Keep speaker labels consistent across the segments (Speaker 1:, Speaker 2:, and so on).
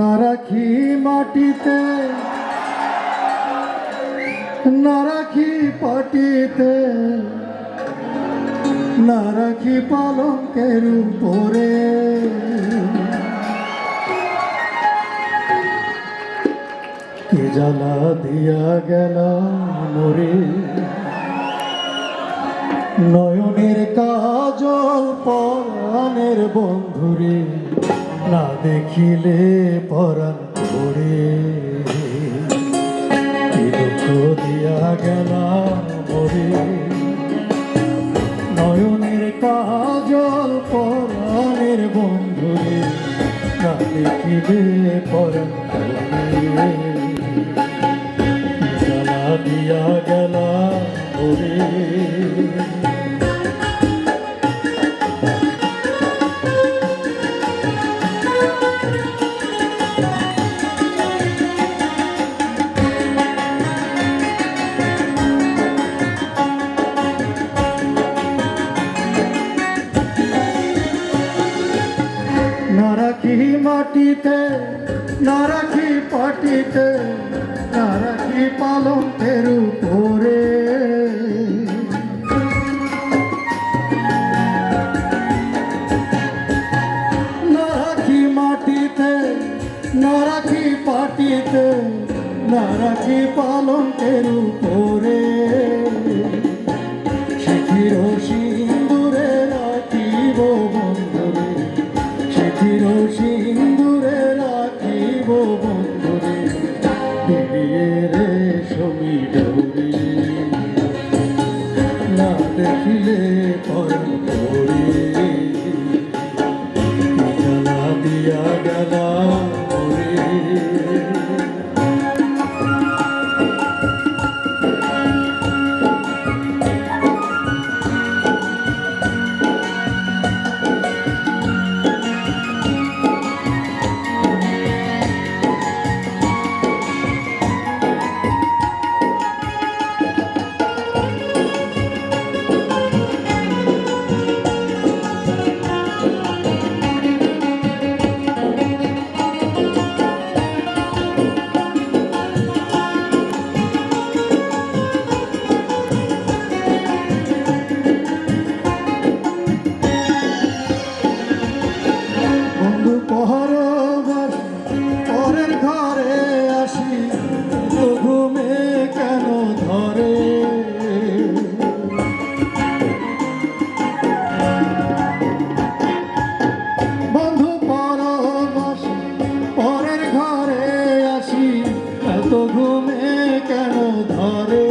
Speaker 1: না রাখি মাটিতে, না রাখি পাটিতে, না রাখি পালঙ্কের উপরে। কে জ্বালা দিয়া গেল মরে নয়নের কাজল পরাণের বন্ধুরে। না দেখিলে পরাণ কি দুঃখ দিয়া গেল মরে নয়নের কাজল পরাণের বন্ধুরে, না দেখিলে পরাণ দিয়া গেল রাখি মাটিতে না রাখি পাটিতে না রাখি পালঙ্কের উপরে। না রাখি মাটিতে না রাখি পাটিতে না রাখি পালঙ্কের উপরে। শিখির দেখিলে এত ঘুমে কেন ধরে?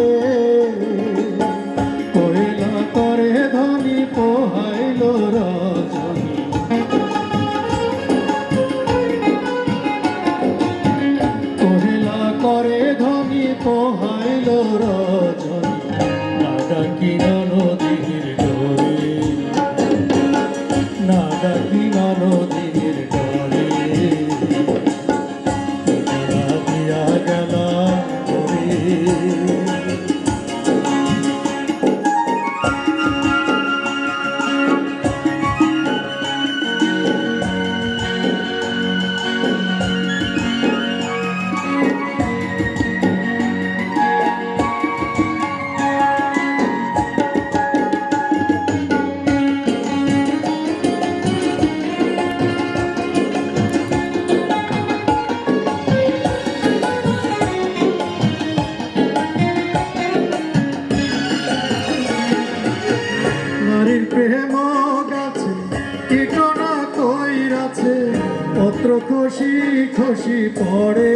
Speaker 1: কীটনা কইরাছে পত্র খসি খসি পড়ে।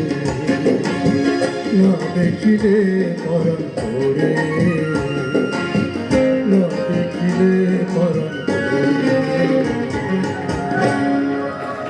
Speaker 1: দেখিলে পরম পড়ে।